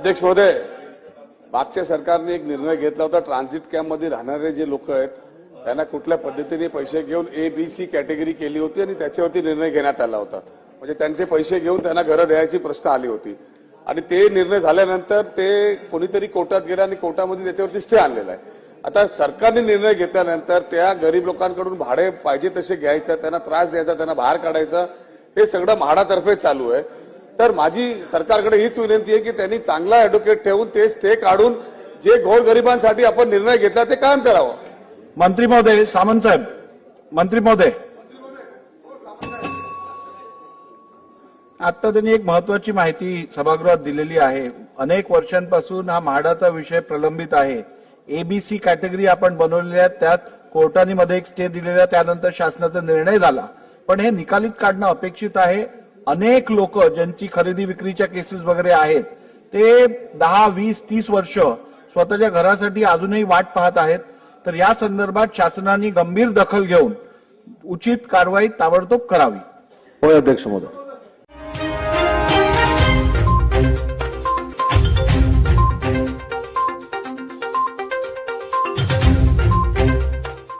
अध्यक्ष महोदय मागच्या सरकारने एक निर्णय घेतला होता ट्रान्झिट कॅम्पमध्ये राहणारे जे लोक आहेत त्यांना कुठल्या पद्धतीने पैसे घेऊन ए बी सी कॅटेगरी केली होती आणि त्याच्यावरती निर्णय घेण्यात आला होता. म्हणजे त्यांचे पैसे घेऊन त्यांना घरं द्यायची प्रश्न आली होती. आणि ते निर्णय झाल्यानंतर ते कोणीतरी कोर्टात गेला आणि कोर्टामध्ये त्याच्यावरती स्टे आणलेला आहे. आता सरकारने निर्णय घेतल्यानंतर त्या गरीब लोकांकडून भाडे पाहिजे तसे घ्यायचं त्यांना त्रास द्यायचा त्यांना बाहेर काढायचा हे सगळं म्हाडातर्फे चालू आहे. तर माझी सरकारकडे हीच विनंती आहे की त्यांनी चांगला ऍडव्होकेट ठेवून ते स्टे काढून जे गोरगरिबांसाठी आपण निर्णय घेतला ते कायम करावं. मंत्री महोदय सामंत साहेब. मंत्री महोदय. आता त्यांनी एक महत्वाची माहिती सभागृहात दिलेली आहे. अनेक वर्षांपासून हा म्हाडाचा विषय प्रलंबित आहे. एबीसी कॅटेगरी आपण बनवलेल्या त्यात कोर्टाने मध्ये एक स्टे दिलेला त्यानंतर शासनाचा निर्णय झाला. पण हे निकालीत काढणं अपेक्षित आहे. अनेक लोक ज्यांची खरेदी विक्रीच्या केसेस वगैरे आहेत ते दहा वीस तीस वर्ष स्वतःच्या घरासाठी अजूनही वाट पाहत आहेत. तर या संदर्भात शासनाने गंभीर दखल घेऊन उचित कारवाई ताबडतोब करावी. होय अध्यक्ष महोदय.